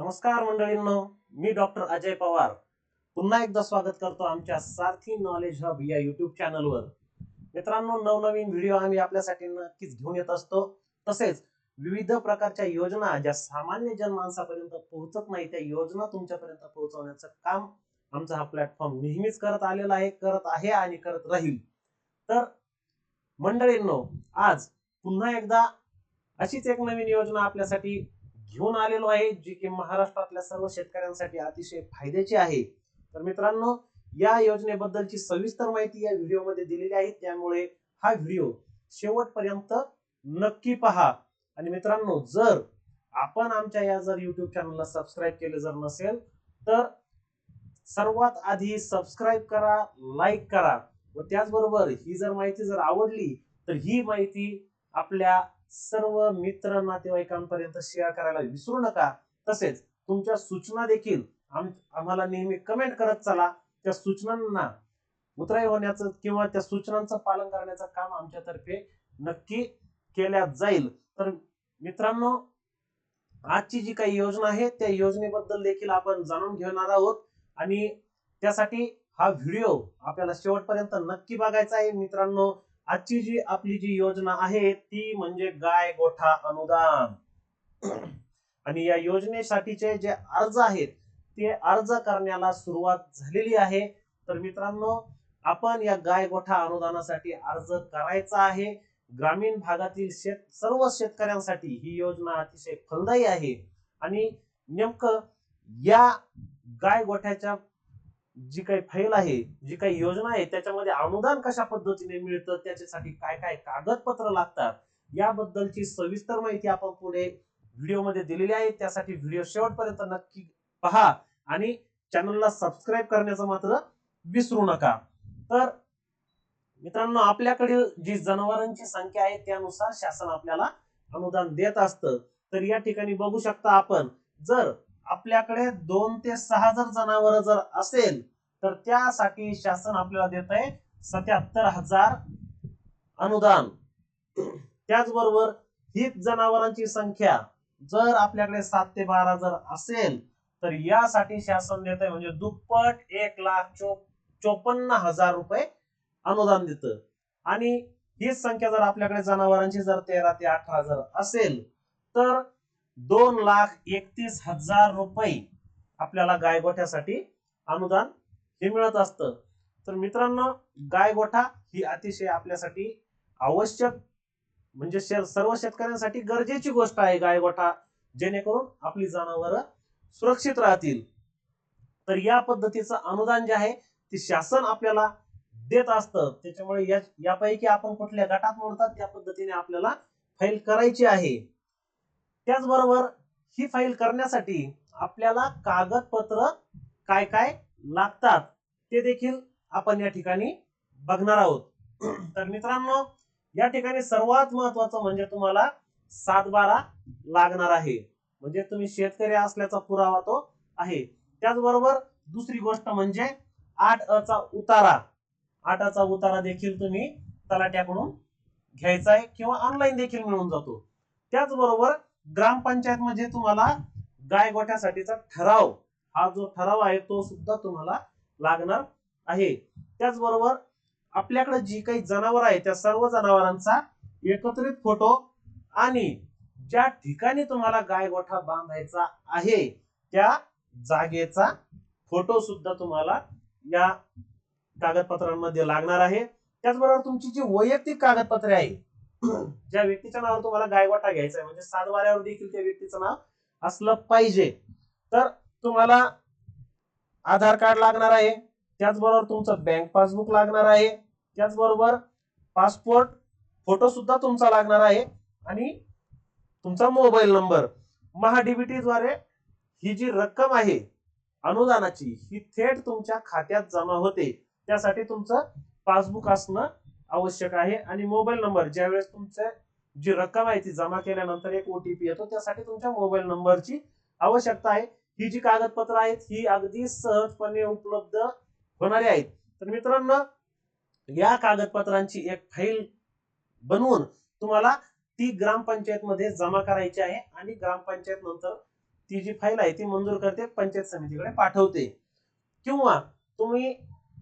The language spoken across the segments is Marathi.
नमस्कार मंडळींनो मी डॉक्टर अजय पवार. पुन्हा एकदा स्वागत करतो आमच्या सारथी नॉलेज हब या युट्यूब चॅनलवर मित्रांनो नवनवीन व्हिडिओ आम्ही आपल्यासाठी नक्कीच घेऊन येत असतो. तसेच विविध प्रकारच्या योजना ज्या सामान्य जनमानसापर्यंत पोहोचत नाही त्या योजना तुमच्यापर्यंत पोहोचवण्याचं काम आमचा हा प्लॅटफॉर्म नेहमीच करत आलेला आहे करत आहे आणि करत राहील. तर मंडळींनो आज पुन्हा एकदा अशीच एक नवीन योजना आपल्यासाठी घेऊन आलेलो आहे जी की महाराष्ट्रातल्या सर्व शेतकऱ्यांसाठी अतिशय फायद्याची आहे. तर मित्रांनो या योजनेबद्दलची सविस्तर माहिती या व्हिडिओमध्ये दिलेली आहे. त्यामुळे हा व्हिडिओ शेवटपर्यंत नक्की पहा. आणि मित्रांनो जर आपण आमच्या या जर युट्यूब चॅनलला सबस्क्राईब केले जर नसेल तर सर्वात आधी सबस्क्राईब करा लाईक करा. व त्याचबरोबर ही जर माहिती जर आवडली तर ही माहिती आपल्या सर्व मित्र नातेवाईकांपर्यंत शेअर करायला विसरू नका. तसेच तुमच्या सूचना देखील आम्हाला नेहमी कमेंट करत चला. त्या सूचनांना उतराई होण्याचं किंवा त्या सूचनांचं पालन करण्याचं काम आमच्यातर्फे नक्की केल्या जाईल. तर मित्रांनो आजची जी काही योजना आहे त्या योजनेबद्दल देखील आपण जाणून घेणार आहोत. आणि त्यासाठी हा व्हिडिओ आपल्याला शेवटपर्यंत नक्की बघायचा आहे. मित्रांनो आजची जी आपली जी योजना आहे ती म्हणजे गाय गोठा अनुदान. आणि या योजनेसाठीचे जे अर्ज आहेत ते अर्ज करण्याला सुरुवात झालेली आहे. तर मित्रांनो आपण या गाय गोठा अनुदानासाठी अर्ज करायचा आहे. ग्रामीण भागातील शेत सर्व शेतकऱ्यांसाठी ही योजना अतिशय फलदायी आहे. आणि नेमकं या गाय गोठ्याच्या जी काही फाईल आहे जी काही योजना आहे त्याच्यामध्ये अनुदान कशा पद्धतीने मिळतं त्याच्यासाठी काय काय कागदपत्र लागतात याबद्दलची सविस्तर माहिती आपण पुढे व्हिडिओमध्ये दिलेली आहे. त्यासाठी व्हिडिओ शेवटपर्यंत नक्की पहा आणि चॅनलला सबस्क्राईब करण्याचं मात्र विसरू नका. तर मित्रांनो आपल्याकडे जी जनावरांची संख्या आहे त्यानुसार शासन आपल्याला अनुदान देत असतं. तर या ठिकाणी बघू शकता आपण जर आपल्याकडे दोन ते सहा जर जनावर जर असेल तर त्यासाठी शासन आपल्याला देत आहे सत्याहत्तर हजार अनुदान. त्याचबरोबर ही जनावरांची संख्या जर आपल्याकडे सात ते बारा जर असेल तर यासाठी शासन देत आहे म्हणजे दुप्पट एक लाख चो चोपन्न हजार रुपये अनुदान देतं. आणि हीच संख्या जर आपल्याकडे जनावरांची जर तेरा ते अठरा जर असेल तर दोन लाख एकतीस हजार रुपये आपल्याला गायगोठ्यासाठी अनुदान हे मिळत असतं. तर मित्रांनो गायगोठा ही अतिशय आपल्यासाठी आवश्यक म्हणजे शे- सर्व शेतकऱ्यांसाठी गरजेची गोष्ट आहे गायगोठा जेणेकरून आपली जनावरं सुरक्षित राहतील. तर या पद्धतीचं अनुदान जे आहे ते शासन आपल्याला देत असतं. त्याच्यामुळे यापैकी आपण कुठल्या गटात मोडतात त्या पद्धतीने आपल्याला फाईल करायची आहे. त्याचबरोबर ही फाईल करण्यासाठी आपल्याला कागदपत्र काय काय लागतात ते देखील आपण या ठिकाणी बघणार आहोत. तर मित्रांनो या ठिकाणी सर्वात महत्वाचं म्हणजे तुम्हाला सातबारा लागणार आहे. म्हणजे तुम्ही शेतकरी असल्याचा पुरावा तो आहे. त्याचबरोबर दुसरी गोष्ट म्हणजे आठ अचा उतारा. आठ अचा उतारा देखील तुम्ही तलाट्याकडून घ्यायचा आहे किंवा ऑनलाईन देखील मिळून जातो. त्याचबरोबर ग्रामपंचायत म्हणजे तुम्हाला गाय गोठ्यासाठीचा ठराव हा जो ठराव आहे तो सुद्धा तुम्हाला लागणार आहे. त्याचबरोबर आपल्याकडे जी काही जनावर आहे त्या सर्व जनावरांचा एकत्रित फोटो आणि ज्या ठिकाणी तुम्हाला गाय गोठा बांधायचा आहे त्या जागेचा फोटो सुद्धा तुम्हाला या कागदपत्रांमध्ये लागणार आहे. त्याचबरोबर तुमची जी वैयक्तिक कागदपत्रे आहे ज्या व्यक्तीच्या नावावर तुम्हाला गायवाटा घ्यायचा आहे म्हणजे सात वाऱ्यावर देखील त्या व्यक्तीचं नाव असलं पाहिजे. तर तुम्हाला आधार कार्ड लागणार आहे त्याचबरोबर तुमचं बँक पासबुक लागणार आहे त्याचबरोबर पासपोर्ट फोटो सुद्धा तुमचा लागणार आहे आणि तुमचा मोबाईल नंबर. महाडीबीटी द्वारे ही जी रक्कम आहे अनुदानाची ही थेट तुमच्या खात्यात जमा होते. त्यासाठी तुमचं पासबुक असणं आवश्यक आहे. आणि मोबाईल नंबर ज्यावेळेस तुमचं जी रक्कम आहे ती जमा केल्यानंतर एक ओटीपी येतो त्यासाठी तुमच्या मोबाईल नंबरची आवश्यकता आहे. ही जी कागदपत्र आहेत ही अगदी सहजपणे उपलब्ध होणारी आहेत. तर मित्रांनो या कागदपत्रांची एक फाईल बनवून तुम्हाला ती ग्रामपंचायत मध्ये जमा करायची आहे आणि ग्रामपंचायत नंतर ती जी फाईल आहे ती मंजूर करते पंचायत समितीकडे पाठवते. किंवा तुम्ही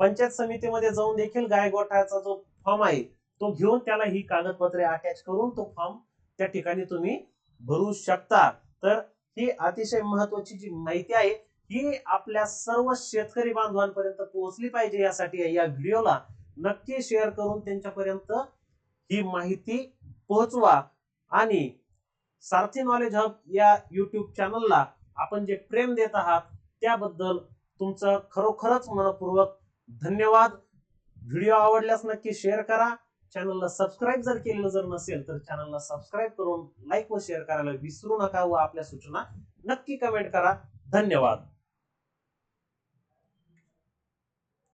पंचायत समितीमध्ये जाऊन देखील गाय गोठाचा जो फॉर्म आहे. तो घेऊन त्याला ही कागदपत्रे अटॅच करून तो फॉर्म त्या ठिकाणी तुम्ही भरू शकता. तर ही अतिशय महत्वाची जी माहिती आहे ही आपल्या सर्व शेतकरी बांधवांपर्यंत पोहोचली पाहिजे यासाठी या व्हिडिओला नक्की शेअर करून त्यांच्यापर्यंत ही माहिती पोहोचवा. आणि सारथी नॉलेज हब या युट्यूब चॅनलला आपण जे प्रेम देत आहात त्याबद्दल तुमचं खरोखरच मनपूर्वक धन्यवाद. व्हिडिओ आवडल्यास नक्की शेअर करा. चॅनलला सबस्क्राईब जर केलेलं जर नसेल तर चॅनलला सबस्क्राईब करून लाईक व शेअर करायला विसरू नका व आपल्या सूचना नक्की कमेंट करा. धन्यवाद.